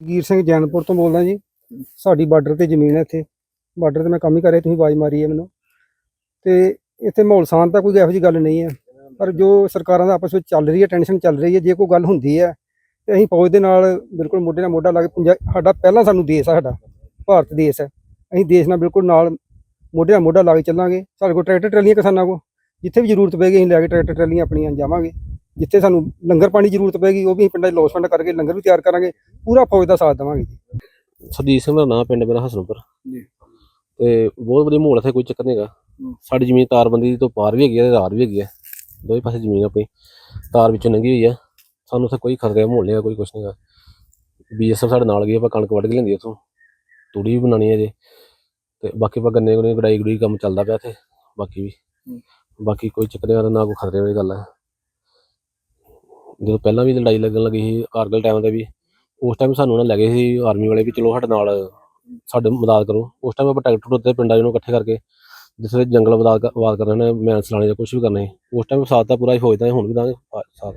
ਗੀਰ ਸਿੰਘ ਜੈਨਪੁਰ ਤੋਂ ਬੋਲਦਾ ਜੀ। ਸਾਡੀ ਬਾਰਡਰ ਤੇ ਜ਼ਮੀਨ ਹੈ ਇੱਥੇ। ਬਾਰਡਰ ਤੇ ਮੈਂ ਕੰਮ ਹੀ ਕਰ ਰਿਹਾ, ਤੁਸੀਂ ਆਵਾਜ਼ ਮਾਰੀ ਹੈ ਮੈਨੂੰ। ਤੇ ਇੱਥੇ ਮਾਹੌਲ ਸ਼ਾਂਤ ਤਾਂ ਕੋਈ ਇਹੋ ਜਿਹੀ ਗੱਲ ਨਹੀਂ ਹੈ। ਪਰ ਜੋ ਸਰਕਾਰਾਂ ਦਾ ਆਪਸ ਵਿੱਚ ਚੱਲ ਰਹੀ ਹੈ, ਟੈਨਸ਼ਨ ਚੱਲ ਰਹੀ ਹੈ, ਜੇ ਕੋਈ ਗੱਲ ਹੁੰਦੀ ਹੈ, ਤੇ ਅਸੀਂ ਫੌਜ ਦੇ ਨਾਲ ਬਿਲਕੁਲ ਮੋਢੇ ਨਾਲ ਮੋਢਾ ਲਾ ਕੇ ਪੰਜਾ ਸਾਡਾ ਪਹਿਲਾਂ ਸਾਨੂੰ ਦੇਸ਼ ਆ, ਸਾਡਾ, ਭਾਰਤ ਦੇਸ਼ ਹੈ। ਅਸੀਂ ਦੇਸ਼ ਨਾਲ ਬਿਲਕੁਲ ਨਾਲ ਮੋਢੇ ਨਾਲ ਮੋਢਾ ਲਾ ਕੇ ਚੱਲਾਂਗੇ। ਸਾਡੇ ਕੋਲ ਟਰੈਕਟਰ ਟਰਾਲੀਆਂ ਕਿਸਾਨਾਂ ਕੋਲ। ਜਿੱਥੇ ਵੀ ਜ਼ਰੂਰਤ ਪਏਗੀ, ਅਸੀਂ ਲੈ ਕੇ ਟਰੈਕਟਰ ਟਰਾਲੀਆਂ ਆਪਣੀਆਂ ਜਾਵਾਂਗੇ। ਜਿੱਥੇ ਸਾਨੂੰ ਲੰਗਰ ਪਾਣੀ ਦੀ ਜ਼ਰੂਰਤ ਪਏਗੀ ਉਹ ਵੀ ਅਸੀਂ ਪਿੰਡਾਂ 'ਚ ਲੋਸਫੰਡ ਕਰਕੇ ਲੰਗਰ ਵੀ ਤਿਆਰ ਕਰਾਂਗੇ ਪੂਰਾ ਫੌਜ ਦਾ ਸਾਥ ਦੇਵਾਂਗੇ ਜੀ। ਸਰਜੀਤ ਸਿੰਘ ਦਾ ਨਾਂ ਪਿੰਡ ਮੇਰਾ ਹਸਨਪੁਰ। ਜੀ। ਤੇ ਬਹੁਤ ਵਧੀਆ ਮਾਹੌਲ ਇੱਥੇ ਕੋਈ ਚੱਕਰ ਨਹੀਂ ਹੈਗਾ। ਸਾਡੀ ਜ਼ਮੀਨ ਤਾਰਬੰਦੀ ਤੋਂ ਪਾਰ ਵੀ ਹੈਗੀ ਹੈ ਤੇ ਰਾਰ ਵੀ ਹੈਗੀ ਹੈ ਦੋਵੇਂ ਪਾਸੇ ਜ਼ਮੀਨ ਆਪਣੀ। ਤਾਰ ਵਿੱਚੋਂ ਲੰਘੀ ਹੋਈ ਆ। ਸਾਨੂੰ ਉੱਥੇ ਕੋਈ ਖਤਰੇ ਮਾਹੌਲ ਨਹੀਂ ਹੈਗਾ ਕੋਈ ਕੁਛ ਨਹੀਂ ਹੈਗਾ। ਬੀਐਸਐਫ ਸਾਡੇ ਨਾਲ ਗਈ ਆਪਾਂ ਕਣਕ ਵੱਢ ਕੇ ਲੈਂਦੀ ਉੱਥੋਂ ਤੂੜੀ ਵੀ ਬਣਾਉਣੀ ਹੈ ਜੇ ਤੇ ਬਾਕੀ ਆਪਾਂ ਗੰਨੇ ਗੁੰਨੇ ਗੜਾਈ ਗੜੂਈ ਕੰਮ ਚੱਲਦਾ ਪਿਆ ਇੱਥੇ। ਬਾਕੀ ਵੀ। ਬਾਕੀ ਕੋਈ ਚੱਕਰ ਨਹੀਂ ਨਾ ਕੋਈ ਖਤਰੇ ਵਾਲੀ ਗੱਲ ਹੈ ਜਦੋਂ ਪਹਿਲਾਂ ਵੀ ਲੜਾਈ ਲੱਗਣ ਲੱਗੀ ਸੀ ਕਾਰਗਲ ਟਾਈਮ ਤੇ ਵੀ, ਉਸ ਟਾਈਮ ਸਾਨੂੰ ਉਹਨਾਂ ਲੈ ਗਏ ਸੀ ਆਰਮੀ ਵਾਲੇ ਵੀ, ਚਲੋ ਸਾਡੇ ਨਾਲ ਸਾਡੇ ਮਦਦ ਕਰੋ। ਉਸ ਟਾਈਮ ਆਪਾਂ ਟਰੈਕਟਰ ਉੱਤੇ ਪਿੰਡਾਂ ਜਿਹਨੂੰ ਇਕੱਠੇ ਕਰਕੇ ਜਿੱਥੇ ਜੰਗਲ ਆਬਾਦ ਕਰ ਆਬਾਦ ਕਰਨੇ ਨੇ ਮੈਂਸ ਲਾਣੇ ਜਾਂ ਕੁਝ ਵੀ ਕਰਨੇ ਉਸ ਟਾਈਮ ਸਾਥ ਤਾਂ ਪੂਰਾ ਹੀ ਹੋ ਦਾ ਹੁਣ ਵੀ ਦਾਂਗੇ ਸਾਥ।